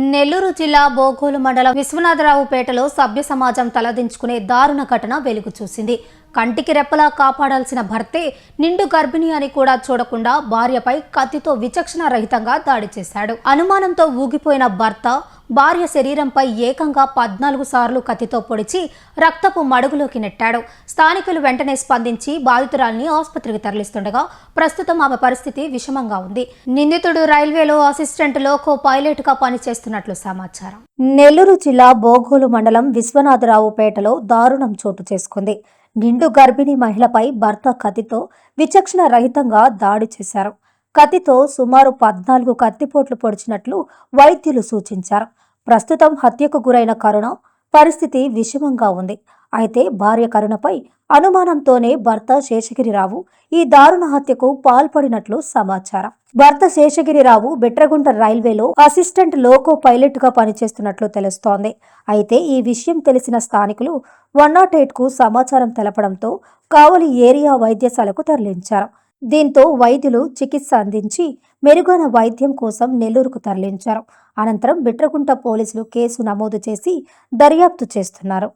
నెల్లూరు జిల్లా బోగోలు మండలం విశ్వనాథరావుపేటలో సభ్య సమాజం తలదించుకునే దారుణ ఘటన వెలుగు చూసింది. కంటికి రెప్పలా కాపాడాల్సిన భర్తే నిండు గర్భిణి అని కూడా చూడకుండా భార్యపై కత్తితో విచక్షణ రహితంగా దాడి చేశాడు. అనుమానంతో ఊగిపోయిన భర్త భార్య శరీరంపై ఏకంగా పద్నాలుగు సార్లు కత్తితో పొడిచి రక్తపు మడుగులోకి నెట్టాడు. స్థానికులు వెంటనే స్పందించి బాధితురాల్ని ఆసుపత్రికి తరలిస్తుండగా ప్రస్తుతం ఆమె పరిస్థితి విషమంగా ఉంది. నిందితుడు రైల్వేలో అసిస్టెంట్ లోకో పైలట్గా పనిచేస్తున్నట్లు సమాచారం. నెల్లూరు జిల్లా బోగోలు మండలం విశ్వనాథరావుపేటలో దారుణం చోటు చేసుకుంది. నిండు గర్భిణీ మహిళపై భర్త కత్తితో విచక్షణ రహితంగా దాడి చేశారు. కత్తితో సుమారు పద్నాలుగు కత్తిపోట్లు పొడిచినట్లు వైద్యులు సూచించారు. ప్రస్తుతం హత్యకు గురైన కరుణ పరిస్థితి విషమంగా ఉంది. అయితే భార్య కరుణపై అనుమానంతోనే భర్త శేషగిరిరావు ఈ దారుణ హత్యకు పాల్పడినట్లు సమాచారం. భర్త శేషగిరిరావు బిట్రగుంట రైల్వేలో అసిస్టెంట్ లోకో పైలట్గా పనిచేస్తున్నట్లు తెలుస్తోంది. అయితే ఈ విషయం తెలిసిన స్థానికులు వన్ నాట్ ఎయిట్కు సమాచారం తెలపడంతో కావలి ఏరియా వైద్యశాలకు తరలించారు. దీంతో వైద్యులు చికిత్స అందించి మెరుగైన వైద్యం కోసం నెల్లూరుకు తరలించారు. అనంతరం బిట్రగుంట పోలీసులు కేసు నమోదు చేసి దర్యాప్తు చేస్తున్నారు.